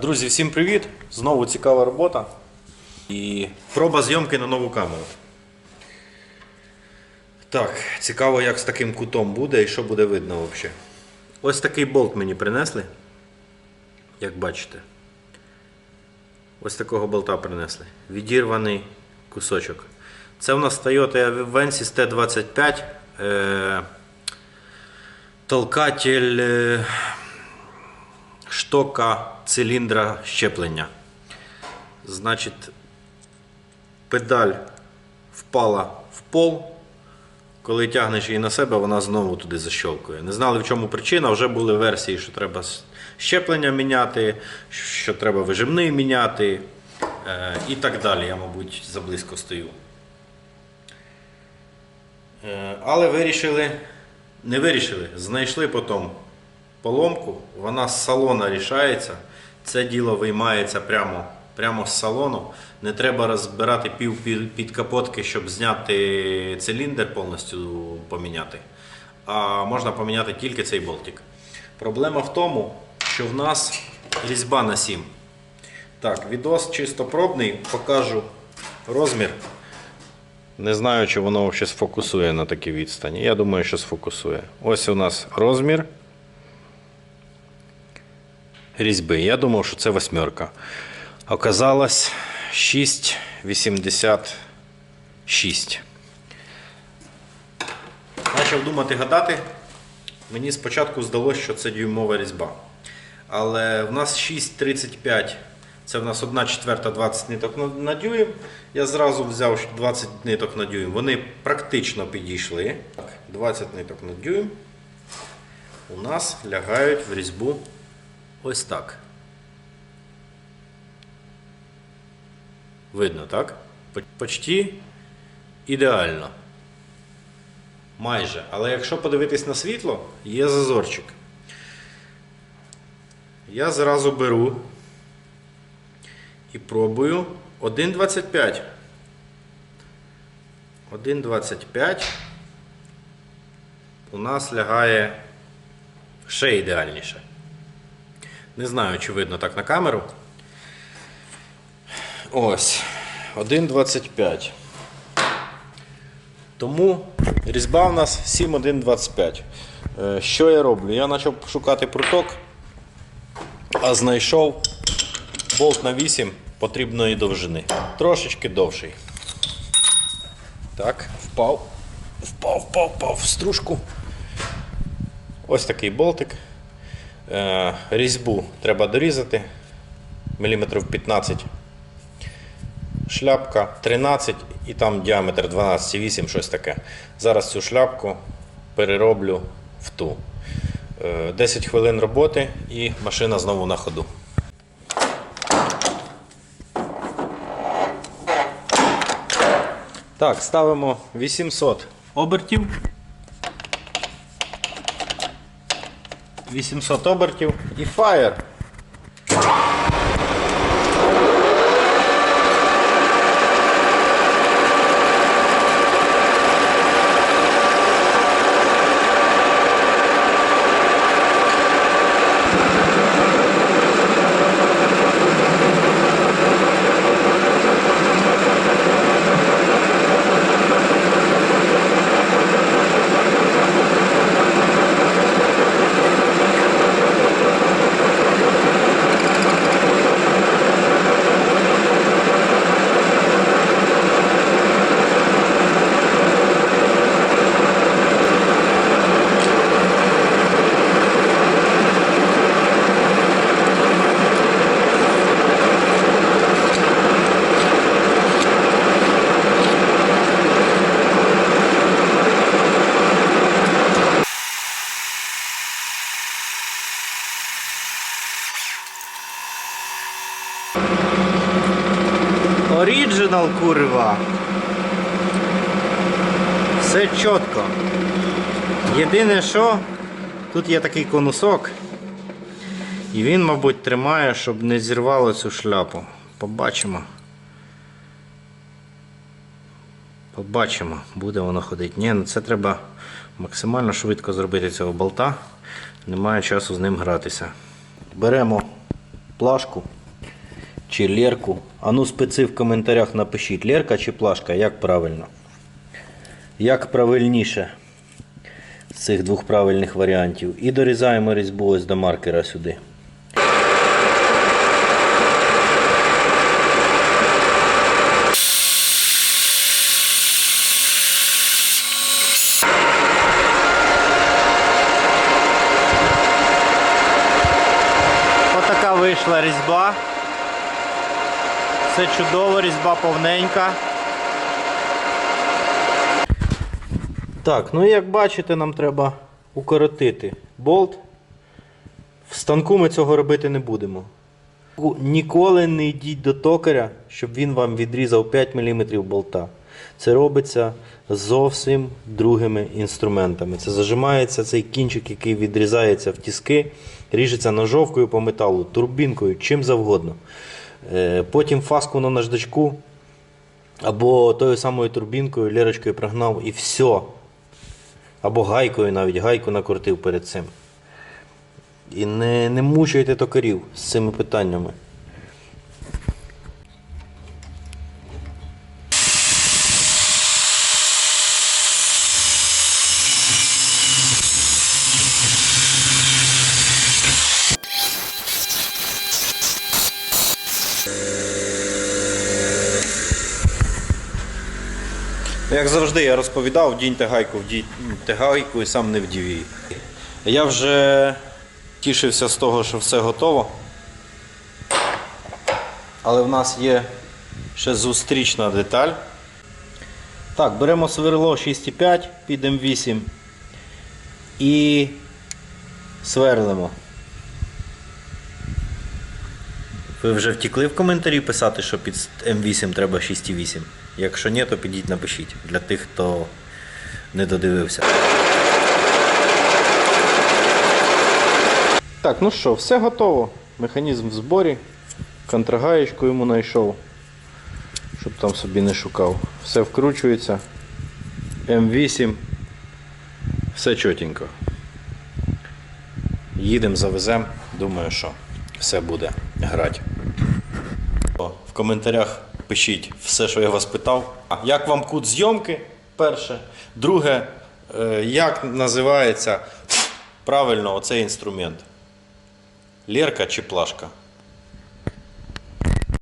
Друзі, всім привіт! Знову цікава робота. І проба зйомки на нову камеру. Так, цікаво, як з таким кутом буде і що буде видно взагалі. Ось такий болт мені принесли. Як бачите. Ось такого болта принесли. Відірваний кусочок. Це в нас Toyota Avensis T25. Е- толкатель е- штока циліндра щеплення. Значить, педаль впала в пол. Коли тягнеш її на себе, вона знову туди защолкує. Не знали, в чому причина. Вже були версії, що треба щеплення міняти, що треба вижимний міняти е, і так далі. Я, мабуть, заблизько стою. Е, але вирішили, не вирішили, знайшли потім поломку, вона з салона рішається. Це діло виймається прямо, прямо з салону. Не треба розбирати пів під- підкапотки, щоб зняти циліндр повністю поміняти. А можна поміняти тільки цей болтик. Проблема в тому, що в нас різьба на 7. Так, відос чисто пробний, покажу розмір. Не знаю, чи воно взагалі сфокусує на такій відстані. Я думаю, що сфокусує. Ось у нас розмір різьби. Я думав, що це восьмерка. Оказалось 6,86. Почав думати гадати. Мені спочатку здалося, що це дюймова різьба. Але в нас 6,35. Це в нас 1 четверта 20 ниток на, дюйм. Я зразу взяв 20 ниток на дюйм. Вони практично підійшли. Так, 20 ниток на дюйм у нас лягають в різьбу ось так. Видно, так? По- Почти ідеально. Майже. Але якщо подивитись на світло, є зазорчик. Я зразу беру і пробую 1,25. 1,25 у нас лягає ще ідеальніше. Не знаю, чи видно так на камеру. Ось. 1,25. Тому різьба у нас 7,125. Е, Що я роблю? Я почав шукати пруток, а знайшов болт на 8 потрібної довжини. Трошечки довший. Так, впав. Впав, впав, впав в стружку. Ось такий болтик. Е, Різьбу треба дорізати міліметрів 15. Шляпка 13 і там діаметр 12,8, щось таке. Зараз цю шляпку перероблю в ту. Е, 10 хвилин роботи і машина знову на ходу. Так, ставимо 800 обертів. 800 обертів і фаєр. Оріджинал курва. Все чітко. Єдине що, тут є такий конусок. І він, мабуть, тримає, щоб не зірвало цю шляпу. Побачимо. Побачимо, буде воно ходити. Ні, ну це треба максимально швидко зробити цього болта. Немає часу з ним гратися. Беремо плашку чи лерку. А ну специ в коментарях напишіть, лерка чи плашка, як правильно. Як правильніше з цих двох правильних варіантів. І дорізаємо різьбу ось до маркера сюди. Вийшла різьба. Все чудово, різьба повненька. Так, ну і як бачите, нам треба укоротити болт. В станку ми цього робити не будемо. Ніколи не йдіть до токаря, щоб він вам відрізав 5 мм болта. Це робиться зовсім другими інструментами. Це зажимається цей кінчик, який відрізається в тіски, ріжеться ножовкою по металу, турбінкою, чим завгодно. Е, Потім фаску на наждачку або тою самою турбінкою, лірочкою прогнав і все. Або гайкою навіть гайку накрутив перед цим. І не, не мучайте токарів з цими питаннями. Як завжди, я розповідав, діньте гайку, вдіньте гайку і сам не вдів її. Я вже тішився з того, що все готово. Але в нас є ще зустрічна деталь. Так, беремо сверло 6,5 під М8 і сверлимо. Ви вже втікли в коментарі писати, що під М8 треба 6,8. Якщо ні, то підіть напишіть для тих, хто не додивився. Так, ну що, все готово. Механізм в зборі. Контргаєчку йому знайшов, щоб там собі не шукав. Все вкручується. М8. Все чотенько. Їдемо, завеземо. Думаю, що все буде грати. Коментарях пишіть все, що я вас питав. Як вам кут зйомки? Перше. Друге, е, як називається правильно оцей інструмент? Лерка чи плашка?